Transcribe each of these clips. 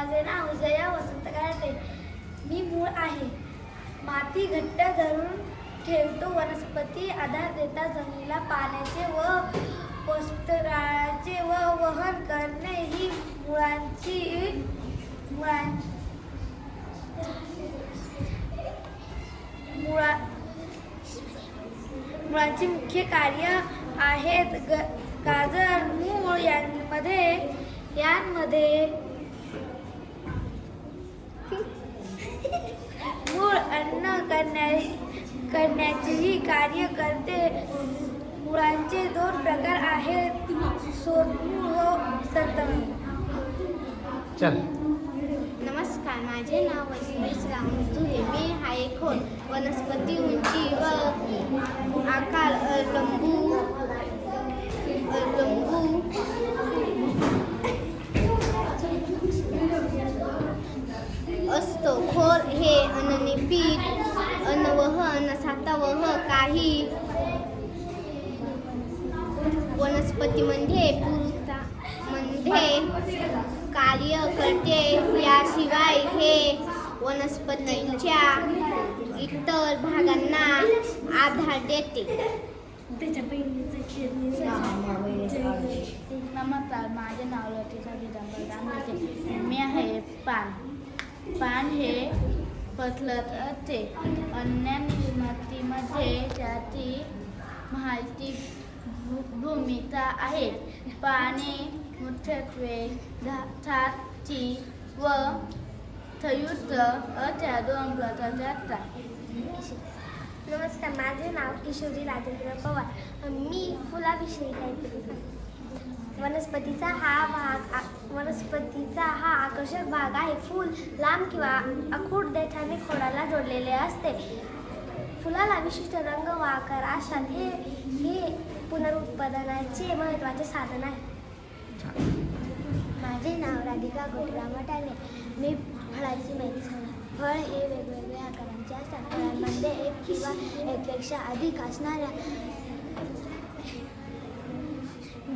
माझे नाव जया वसंत काळाते मी मूळ आहे. माती घट्ट धरून ठेवतो वनस्पती आधार देता जमिनीला पाण्याचे व पोषकाचे व वहन करणे ही मुळांची मुळां मुळा मुळांची मुख्य कार्य आहेत ग गाजर मूळ यांमध्ये यांमध्ये मूळ अन्न करण्या करण्याचेही कार्य करते. मुळांचे दोन प्रकार आहेत. सोनमूळ व संतमूळ चल. नमस्कार माझे नाव वैष्णवी श्रावण जुहे मी हाय खोल वनस्पती उंची व आकार लंबू लंबू असतो खोर हे अनने पीठ अनवहन सातवह काही वनस्पतीमध्ये पुरुषामध्ये कार्य करते. याशिवाय हे वनस्पतीच्या इतर भागांना आधार देते. नमस्कार माझे नाव लतिका दिगंबर मी आहे पान. पान हे पसरत असते. अन्य निर्मितीमध्ये त्याची माहिती भू- भूमिका आहे. पाणी मुख्यत्वे छाती व संयुक्त अशा दोन प्रकारचे असतात नमस्कार माझे नाव किशोरी राजेंद्र पवार. मी फुलाविषयी काहीतरी वनस्पतीचा हा भाग आ- वनस्पतीचा हा आकर्षक भाग आहे. फूल लांब किंवा अखूट देठाने खोडाला जोडलेले असते. फुलाला विशिष्ट रंग व आकार असतात हे हे पुनरुत्पादनाचे महत्त्वाचे साधन आहे. माझे नाव राधिका गोटरा मटाने मी फळाची माहिती सांगा फळ हे वेगवेगळ्या आकारांचे असतात. फळांमध्ये एक किंवा एकपेक्षा अधिक असणाऱ्या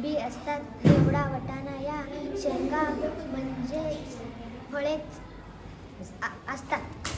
बी असतात. केवडा वटाणा या शेंगा म्हणजे फळेच असतात.